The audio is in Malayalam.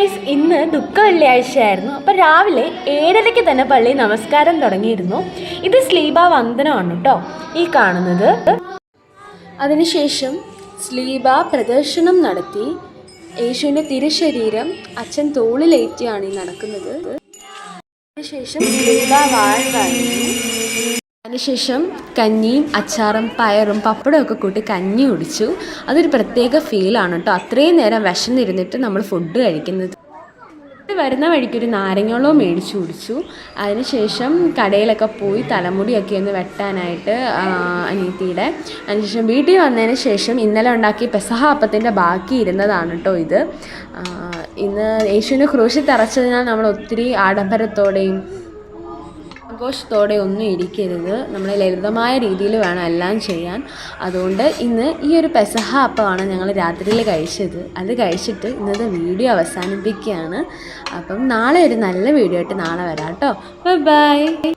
ഗൈസ് ഇന്ന് ദുഃഖ വെള്ളിയാഴ്ചയായിരുന്നു. അപ്പോൾ രാവിലെ ഏഴരയ്ക്ക് തന്നെ പള്ളി നമസ്കാരം തുടങ്ങിയിരുന്നു. ഇത് സ്ലീബ വന്ദനമാണ് കേട്ടോ ഈ കാണുന്നത്. അതിനുശേഷം സ്ലീബ പ്രദർശനം നടത്തി. യേശുവിന്റെ തിരുശരീരം അച്ഛൻ തോളിലേറ്റിയാണ് ഈ നടക്കുന്നത്. അതിനുശേഷം സ്ലീബ വാഴ അതിനുശേഷം കഞ്ഞിയും അച്ചാറും പയറും പപ്പടവും ഒക്കെ കൂട്ടി കഞ്ഞി കുടിച്ചു. അതൊരു പ്രത്യേക ഫീലാണ് കേട്ടോ. അത്രയും നേരം വിശന്നിരുന്നിട്ട് നമ്മൾ ഫുഡ് കഴിക്കുന്നത്. വരുന്ന വഴിക്ക് ഒരു നാരങ്ങവെള്ളവും മേടിച്ചു കുടിച്ചു. അതിനുശേഷം കടയിലൊക്കെ പോയി തലമുടിയൊക്കെ ഒന്ന് വെട്ടാനായിട്ട് അനീത്തിയുടെ അതിനുശേഷം വീട്ടിൽ വന്നതിന് ശേഷം ഇന്നലെ ഉണ്ടാക്കിയ പെസഹ അപ്പത്തിന്റെ ബാക്കി ഇരുന്നതാണ് കേട്ടോ ഇത്. ഇന്ന് യേശുവിനെ ക്രൂശി തറച്ചതിനാൽ നമ്മൾ ഒത്തിരി ആഡംബരത്തോടെയും ആഘോഷത്തോടെ ഒന്നും ഇരിക്കരുത്. നമ്മൾ ലളിതമായ രീതിയിൽ വേണം എല്ലാം ചെയ്യാൻ. അതുകൊണ്ട് ഇന്ന് ഈ ഒരു പെസഹ അപ്പമാണ് ഞങ്ങൾ രാത്രിയിൽ കഴിച്ചത്. അത് കഴിച്ചിട്ട് ഇന്നത്തെ വീഡിയോ അവസാനിപ്പിക്കുകയാണ്. അപ്പം നാളെ ഒരു നല്ല വീഡിയോ ആയിട്ട് നാളെ വരാം കേട്ടോ. ബൈ